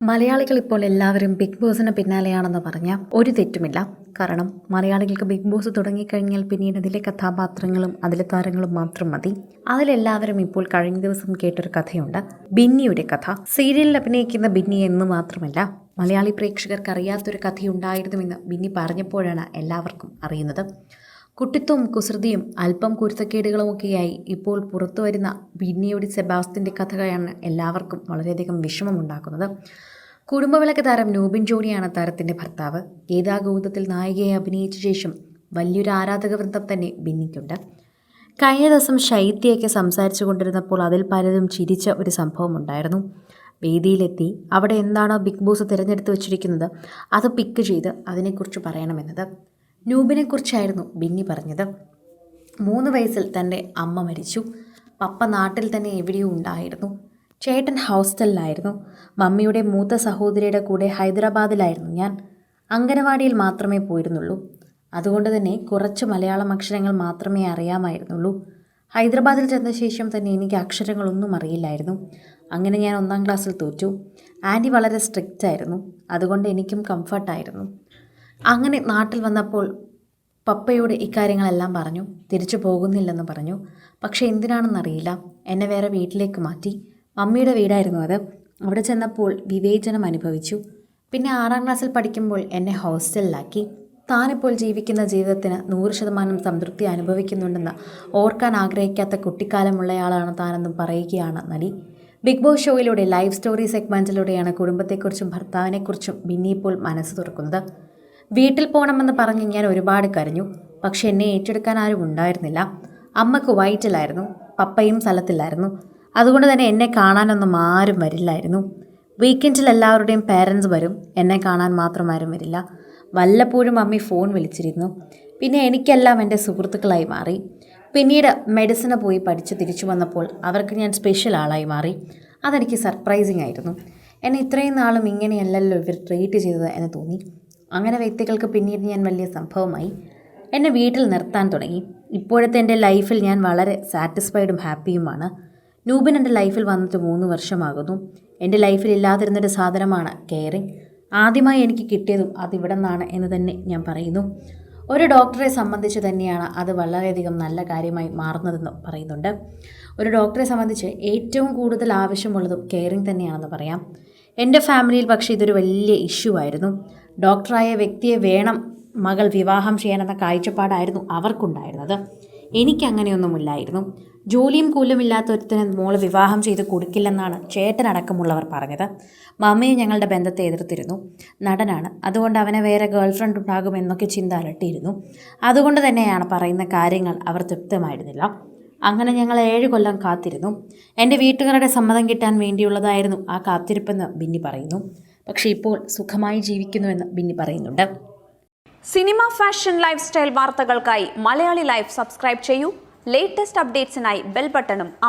മലയാളികൾ ഇപ്പോൾ എല്ലാവരും ബിഗ് ബോസിന് പിന്നാലെയാണെന്ന് പറഞ്ഞാൽ ഒരു തെറ്റുമില്ല. കാരണം മലയാളികൾക്ക് ബിഗ് ബോസ് തുടങ്ങിക്കഴിഞ്ഞാൽ പിന്നീട് അതിലെ കഥാപാത്രങ്ങളും അതിലെ താരങ്ങളും മാത്രം മതി. അതിലെല്ലാവരും ഇപ്പോൾ കഴിഞ്ഞ ദിവസം കേട്ടൊരു കഥയുണ്ട്. ബിന്നിയുടെ കഥ. സീരിയലിൽ അഭിനയിക്കുന്ന ബിന്നി എന്ന് മാത്രമല്ല മലയാളി പ്രേക്ഷകർക്ക് അറിയാത്തൊരു കഥയുണ്ടായിരുന്നുവെന്ന് ബിന്നി പറഞ്ഞപ്പോഴാണ് എല്ലാവർക്കും അറിയുന്നത്. കുട്ടിത്വവും കുസൃതിയും അല്പം കുരുത്തക്കേടുകളുമൊക്കെയായി ഇപ്പോൾ പുറത്തു വരുന്ന ബിന്നിയുടെ സെബാസ്റ്റിന്റെ കഥയാണ് എല്ലാവർക്കും വളരെയധികം വിഷമമുണ്ടാക്കുന്നത്. കുടുംബവിളക്ക് താരം നൂബിൻ ജോണിയാണ് താരത്തിന്റെ ഭർത്താവ്. ഗീതാഗൗതത്തിൽ നായികയെ അഭിനയിച്ച ശേഷം വലിയൊരു ആരാധക വൃന്ദം തന്നെ ബിന്നിക്കുണ്ട്. കഴിഞ്ഞ ദിവസം ശൈത്യയൊക്കെ സംസാരിച്ചു കൊണ്ടിരുന്നപ്പോൾ അതിൽ പലതും ചിരിച്ച ഒരു സംഭവം ഉണ്ടായിരുന്നു വേദിയിലെത്തി അവിടെ എന്താണോ ബിഗ് ബോസ് തിരഞ്ഞെടുത്ത് വെച്ചിരിക്കുന്നത് അത് പിക്ക് ചെയ്ത് അതിനെക്കുറിച്ച് പറയണമെന്നത്. നൂബിനെക്കുറിച്ചായിരുന്നു ബിന്നി പറഞ്ഞത്. മൂന്ന് വയസ്സിൽ തന്റെ അമ്മ മരിച്ചു. പപ്പ നാട്ടിൽ തന്നെ എവിടെയോ ഉണ്ടായിരുന്നു. ചേട്ടൻ ഹോസ്റ്റലിലായിരുന്നു. മമ്മിയുടെ മൂത്ത സഹോദരിയുടെ കൂടെ ഹൈദരാബാദിലായിരുന്നു ഞാൻ. അങ്കനവാടിയിൽ മാത്രമേ പോയിരുന്നുള്ളൂ. അതുകൊണ്ട് തന്നെ കുറച്ച് മലയാളം അക്ഷരങ്ങൾ മാത്രമേ അറിയാമായിരുന്നുള്ളൂ. ഹൈദരാബാദിൽ ചെന്ന ശേഷം തന്നെ എനിക്ക് അക്ഷരങ്ങളൊന്നും അറിയില്ലായിരുന്നു. അങ്ങനെ ഞാൻ ഒന്നാം ക്ലാസ്സിൽ തോറ്റു. ആന്റി വളരെ സ്ട്രിക്റ്റ് ആയിരുന്നു അതുകൊണ്ട് എനിക്കും കംഫർട്ടായിരുന്നു അങ്ങനെ നാട്ടിൽ വന്നപ്പോൾ പപ്പയോട് ഇക്കാര്യങ്ങളെല്ലാം പറഞ്ഞു. തിരിച്ചു പോകുന്നില്ലെന്ന് പറഞ്ഞു. പക്ഷേ എന്തിനാണെന്നറിയില്ല. എന്നെ വേറെ വീട്ടിലേക്ക് മാറ്റി. മമ്മിയുടെ വീടായിരുന്നു അത്. അവിടെ ചെന്നപ്പോൾ വിവേചനം അനുഭവിച്ചു. പിന്നെ ആറാം ക്ലാസ്സിൽ പഠിക്കുമ്പോൾ എന്നെ ഹോസ്റ്റലിലാക്കി. താനിപ്പോൾ ജീവിക്കുന്ന ജീവിതത്തിന് നൂറ് ശതമാനം സംതൃപ്തി അനുഭവിക്കുന്നുണ്ടെന്ന് ഓർക്കാൻ ആഗ്രഹിക്കാത്ത കുട്ടിക്കാലമുള്ളയാളാണ് താനെന്നും പറയുകയാണ് നടി. ബിഗ് ബോസ് ഷോയിലൂടെ ലൈവ് സ്റ്റോറി സെഗ്മെന്റിലൂടെയാണ് കുടുംബത്തെക്കുറിച്ചും ഭർത്താവിനെക്കുറിച്ചും ബിന്നി ഇപ്പോൾ മനസ്സ് തുറക്കുന്നത്. വീട്ടിൽ പോകണമെന്ന് പറഞ്ഞ് ഞാൻ ഒരുപാട് കരഞ്ഞു. പക്ഷെ എന്നെ ഏറ്റെടുക്കാൻ ആരും ഉണ്ടായിരുന്നില്ല. അമ്മയ്ക്ക് വയറ്റിലായിരുന്നു. പപ്പയും സ്ഥലത്തില്ലായിരുന്നു. അതുകൊണ്ട് തന്നെ എന്നെ കാണാനൊന്നും ആരും വരില്ലായിരുന്നു. വീക്കെൻഡിൽ എല്ലാവരുടെയും പേരൻസ് വരും. എന്നെ കാണാൻ മാത്രം ആരും വരില്ല. വല്ലപ്പോഴും അമ്മി ഫോൺ വിളിച്ചിരുന്നു. പിന്നെ എനിക്കെല്ലാം എന്റെ സുഹൃത്തുക്കളായി മാറി. പിന്നീട് മെഡിസിന് പോയി പഠിച്ച് തിരിച്ചു വന്നപ്പോൾ അവർക്ക് ഞാൻ സ്പെഷ്യൽ ആളായി മാറി. അതെനിക്ക് സർപ്രൈസിങ് ആയിരുന്നു. എന്നെ ഇത്രയും നാളും ഇങ്ങനെയല്ലല്ലോ ഇവർ ട്രീറ്റ് ചെയ്തത് എന്ന് തോന്നി. അങ്ങനെ വ്യക്തികൾക്ക് പിന്നീട് ഞാൻ വലിയ സംഭവമായി എന്നെ വീട്ടിൽ നിർത്താൻ തുടങ്ങി. ഇപ്പോഴത്തെ എന്റെ ലൈഫിൽ ഞാൻ വളരെ സാറ്റിസ്ഫൈഡും ഹാപ്പിയുമാണ്. നൂബിൻ എന്റെ ലൈഫിൽ വന്നിട്ട് മൂന്ന് വർഷമാകുന്നു. എന്റെ ലൈഫിൽ ഇല്ലാതിരുന്നൊരു സാധനമാണ് കെയറിങ്. ആദ്യമായി എനിക്ക് കിട്ടിയതും അതിവിടെ നിന്നാണ് എന്ന് തന്നെ ഞാൻ പറയുന്നു. ഒരു ഡോക്ടറെ സംബന്ധിച്ച് തന്നെയാണ് അത് വളരെയധികം നല്ല കാര്യമായി മാറുന്നതെന്ന് പറയുന്നുണ്ട്. ഒരു ഡോക്ടറെ സംബന്ധിച്ച് ഏറ്റവും കൂടുതൽ ആവശ്യമുള്ളതും കെയറിങ് തന്നെയാണെന്ന് പറയാം. എന്റെ ഫാമിലിയിൽ പക്ഷേ ഇതൊരു വലിയ ഇഷ്യൂ ആയിരുന്നു. ഡോക്ടറായ വ്യക്തിയെ വേണം മകൾ വിവാഹം ചെയ്യാനെന്ന കാഴ്ചപ്പാടായിരുന്നു അവർക്കുണ്ടായിരുന്നത്. എനിക്കങ്ങനെയൊന്നുമില്ലായിരുന്നു. ജോലിയും കൂലുമില്ലാത്ത ഒരുത്തിന് മോൾ വിവാഹം ചെയ്ത് കൊടുക്കില്ലെന്നാണ് ചേട്ടനടക്കമുള്ളവർ പറഞ്ഞത്. മമ്മയെ ഞങ്ങളുടെ ബന്ധത്തെ എതിർത്തിരുന്നു. നടനാണ്. അതുകൊണ്ട് അവനെ വേറെ ഗേൾഫ്രണ്ട് ഉണ്ടാകുമെന്നൊക്കെ ചിന്ത അലട്ടിയിരുന്നു. അതുകൊണ്ട് തന്നെയാണ് പറയുന്ന കാര്യങ്ങൾ അവർ തൃപ്തമായിരുന്നില്ല. അങ്ങനെ ഞങ്ങൾ ഏഴ് കൊല്ലം കാത്തിരുന്നു. എന്റെ വീട്ടുകാരുടെ സമ്മതം കിട്ടാൻ വേണ്ടിയുള്ളതായിരുന്നു ആ കാത്തിരിപ്പെന്ന് ബിന്നി പറയുന്നു. പക്ഷേ ഇപ്പോൾ സുഖമായി ജീവിക്കുന്നുവെന്ന് ബിന്നി പറയുന്നുണ്ട്. സിനിമ ഫാഷൻ ലൈഫ് സ്റ്റൈൽ വാർത്തകൾക്കായി മലയാളി ലൈഫ് സബ്സ്ക്രൈബ് ചെയ്യൂ. ലേറ്റസ്റ്റ് അപ്ഡേറ്റ്സിനായി ബെൽ ബട്ടണും അമർ